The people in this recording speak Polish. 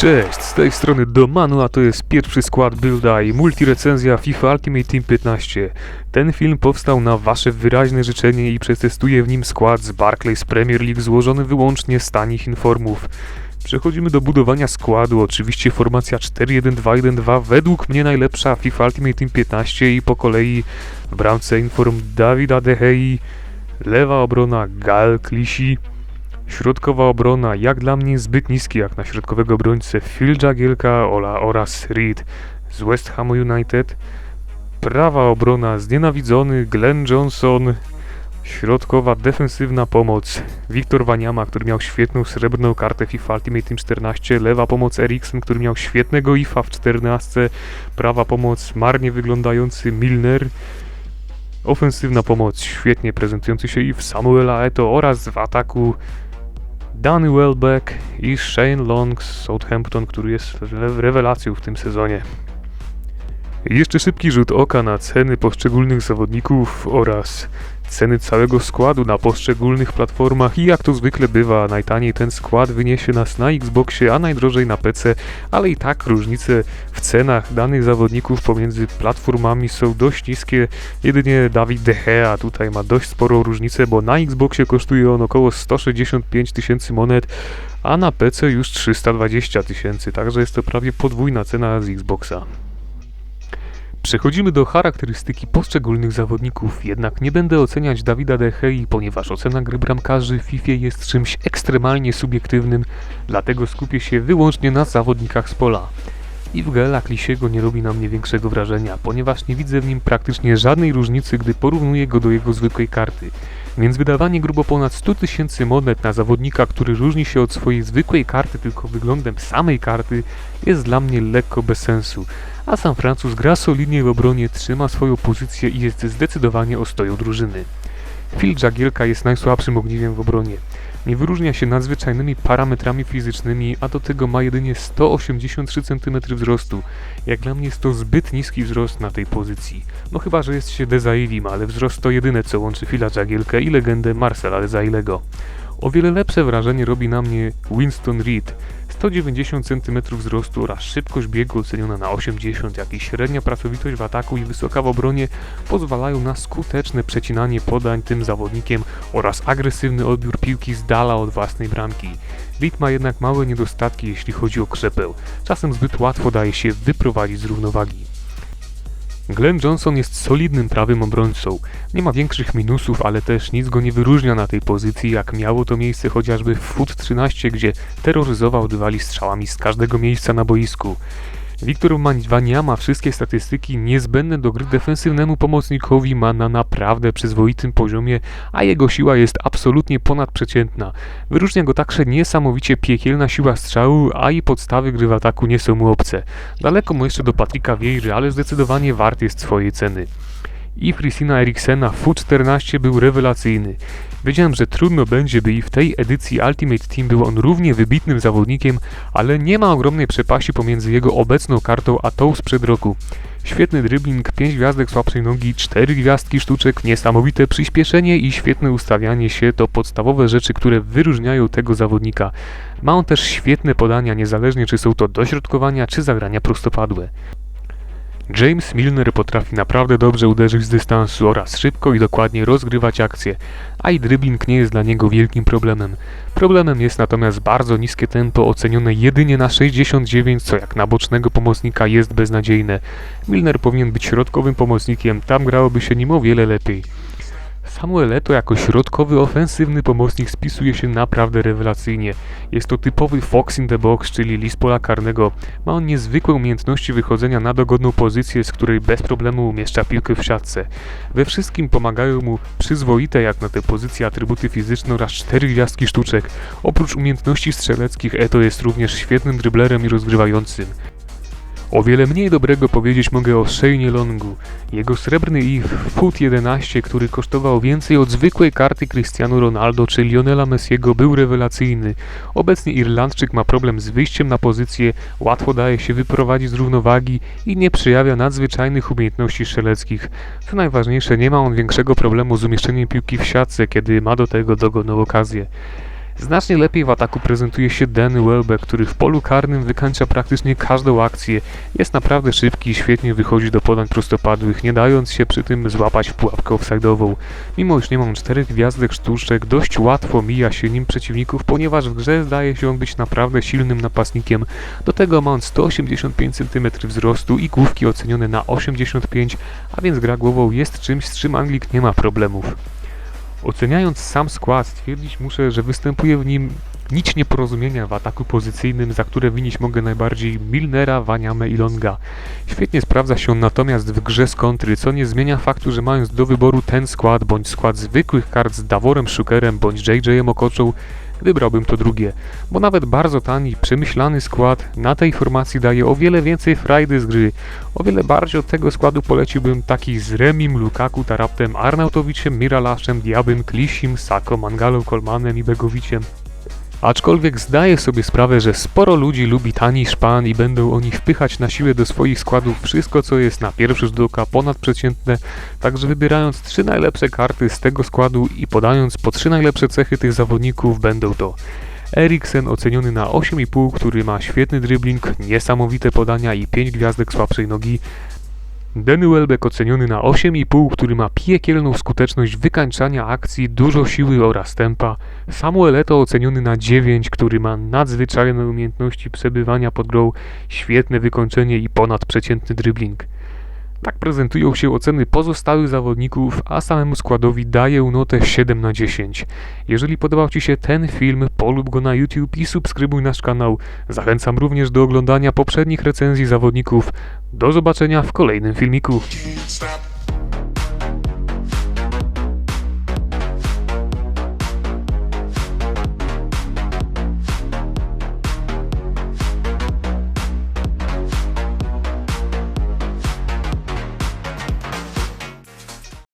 Cześć, z tej strony Domanu, a to jest pierwszy skład builda i multirecenzja FIFA Ultimate Team 15. Ten film powstał na wasze wyraźne życzenie i przetestuję w nim skład z Barclays Premier League złożony wyłącznie z tanich informów. Przechodzimy do budowania składu, oczywiście formacja 4-1-2-1-2, według mnie najlepsza FIFA Ultimate Team 15 i po kolei w bramce inform Dawida De Gea, lewa obrona Gal Klisi, Środkowa obrona, jak dla mnie zbyt niski jak na środkowego obrońcę Phil Jagielka oraz Reed z West Ham United. Prawa obrona znienawidzony Glenn Johnson. Środkowa defensywna pomoc Wiktor Waniama, który miał świetną srebrną kartę FIFA Ultimate Team 14. Lewa pomoc Eriksen, który miał świetnego IFA w 14. Prawa pomoc marnie wyglądający Milner. Ofensywna pomoc świetnie prezentujący się i w Samuela Eto oraz w ataku Danny Welbeck i Shane Long z Southampton, który jest re- rewelacją w tym sezonie. Jeszcze szybki rzut oka na ceny poszczególnych zawodników oraz ceny całego składu na poszczególnych platformach i jak to zwykle bywa, najtaniej ten skład wyniesie nas na Xboxie, a najdrożej na PC, ale i tak różnice w cenach danych zawodników pomiędzy platformami są dość niskie. Jedynie Dawid De Gea tutaj ma dość sporą różnicę, bo na Xboxie kosztuje on około 165 tysięcy monet, a na PC już 320 tysięcy, także jest to prawie podwójna cena z Xboxa. Przechodzimy do charakterystyki poszczególnych zawodników, jednak nie będę oceniać Dawida De Gea, ponieważ ocena gry bramkarzy w FIFA jest czymś ekstremalnie subiektywnym, dlatego skupię się wyłącznie na zawodnikach z pola. I w Gela Klisiego nie robi na mnie większego wrażenia, ponieważ nie widzę w nim praktycznie żadnej różnicy, gdy porównuję go do jego zwykłej karty. Więc wydawanie grubo ponad 100 tysięcy monet na zawodnika, który różni się od swojej zwykłej karty tylko wyglądem samej karty, jest dla mnie lekko bez sensu. A sam Francuz gra solidnie w obronie, trzyma swoją pozycję i jest zdecydowanie ostoją drużyny. Phil Jagielka jest najsłabszym ogniwiem w obronie. Nie wyróżnia się nadzwyczajnymi parametrami fizycznymi, a do tego ma jedynie 183 cm wzrostu. Jak dla mnie jest to zbyt niski wzrost na tej pozycji. No chyba, że jest się Dezailim, ale wzrost to jedyne co łączy Phila Jagielkę i legendę Marcela Dezailego. O wiele lepsze wrażenie robi na mnie Winston Reed. 190 cm wzrostu oraz szybkość biegu oceniona na 80, jak i średnia pracowitość w ataku i wysoka w obronie pozwalają na skuteczne przecinanie podań tym zawodnikiem oraz agresywny odbiór piłki z dala od własnej bramki. Reed ma jednak małe niedostatki jeśli chodzi o krzepeł. Czasem zbyt łatwo daje się wyprowadzić z równowagi. Glenn Johnson jest solidnym prawym obrońcą. Nie ma większych minusów, ale też nic go nie wyróżnia na tej pozycji, jak miało to miejsce chociażby w FUT 13, gdzie terroryzował rywali strzałami z każdego miejsca na boisku. Wiktor Waniama ma wszystkie statystyki niezbędne do gry defensywnemu pomocnikowi ma na naprawdę przyzwoitym poziomie, a jego siła jest absolutnie ponadprzeciętna. Wyróżnia go także niesamowicie piekielna siła strzału, a i podstawy gry w ataku nie są mu obce. Daleko mu jeszcze do Patryka Wiejry, ale zdecydowanie wart jest swojej ceny. I Christina Eriksena w FU14 był rewelacyjny. Wiedziałem, że trudno będzie, by i w tej edycji Ultimate Team był on równie wybitnym zawodnikiem, ale nie ma ogromnej przepaści pomiędzy jego obecną kartą a tą sprzed roku. Świetny dribbling, 5 gwiazdek słabszej nogi, 4 gwiazdki sztuczek, niesamowite przyspieszenie i świetne ustawianie się to podstawowe rzeczy, które wyróżniają tego zawodnika. Ma on też świetne podania, niezależnie czy są to dośrodkowania czy zagrania prostopadłe. James Milner potrafi naprawdę dobrze uderzyć z dystansu oraz szybko i dokładnie rozgrywać akcje, a i dribbling nie jest dla niego wielkim problemem. Problemem jest natomiast bardzo niskie tempo ocenione jedynie na 69, co jak na bocznego pomocnika jest beznadziejne. Milner powinien być środkowym pomocnikiem, tam grałoby się nim o wiele lepiej. Samuel Eto'o jako środkowy, ofensywny pomocnik spisuje się naprawdę rewelacyjnie. Jest to typowy fox in the box, czyli lis pola karnego. Ma on niezwykłe umiejętności wychodzenia na dogodną pozycję, z której bez problemu umieszcza piłkę w siatce. We wszystkim pomagają mu przyzwoite jak na tę pozycję atrybuty fizyczne oraz cztery gwiazdki sztuczek. Oprócz umiejętności strzeleckich Eto jest również świetnym dryblerem i rozgrywającym. O wiele mniej dobrego powiedzieć mogę o Shane Longu. Jego srebrny i FUT 11, który kosztował więcej od zwykłej karty Cristiano Ronaldo czy Lionela Messiego był rewelacyjny. Obecnie Irlandczyk ma problem z wyjściem na pozycję, łatwo daje się wyprowadzić z równowagi i nie przejawia nadzwyczajnych umiejętności strzeleckich. Co najważniejsze, nie ma on większego problemu z umieszczeniem piłki w siatce, kiedy ma do tego dogodną okazję. Znacznie lepiej w ataku prezentuje się Danny Welbeck, który w polu karnym wykańcza praktycznie każdą akcję. Jest naprawdę szybki i świetnie wychodzi do podań prostopadłych, nie dając się przy tym złapać w pułapkę offside'ową. Mimo iż nie mam czterech gwiazdek sztuczek, dość łatwo mija się nim przeciwników, ponieważ w grze zdaje się on być naprawdę silnym napastnikiem. Do tego ma on 185 cm wzrostu i główki ocenione na 85, a więc gra głową jest czymś, z czym Anglik nie ma problemów. Oceniając sam skład, stwierdzić muszę, że występuje w nim nic nieporozumienia w ataku pozycyjnym, za które winić mogę najbardziej Milnera, Waniamę i Longa. Świetnie sprawdza się on natomiast w grze z kontry, co nie zmienia faktu, że mając do wyboru ten skład, bądź skład zwykłych kart z Daworem Szukerem, bądź JJ-em Okoczą, wybrałbym to drugie, bo nawet bardzo tani, przemyślany skład na tej formacji daje o wiele więcej frajdy z gry. O wiele bardziej od tego składu poleciłbym taki z Remim, Lukaku, Taraptem, Arnautowiczem, Miralaszem, Diabym, Klisim, Sako, Mangalą, Kolmanem i Begowiciem. Aczkolwiek zdaję sobie sprawę, że sporo ludzi lubi tani szpan i będą oni wpychać na siłę do swoich składów wszystko, co jest na pierwszy rzut oka ponadprzeciętne, także wybierając trzy najlepsze karty z tego składu i podając po trzy najlepsze cechy tych zawodników będą to Eriksen oceniony na 8,5, który ma świetny dribbling, niesamowite podania i 5 gwiazdek słabszej nogi, Danny Welbeck oceniony na 8,5, który ma piekielną skuteczność wykańczania akcji, dużo siły oraz tempa. Samuel Eto'o oceniony na 9, który ma nadzwyczajne umiejętności przebywania pod grą, świetne wykończenie i ponadprzeciętny dribbling. Tak prezentują się oceny pozostałych zawodników, a samemu składowi daję notę 7 na 10. Jeżeli podobał Ci się ten film, polub go na YouTube i subskrybuj nasz kanał. Zachęcam również do oglądania poprzednich recenzji zawodników. Do zobaczenia w kolejnym filmiku.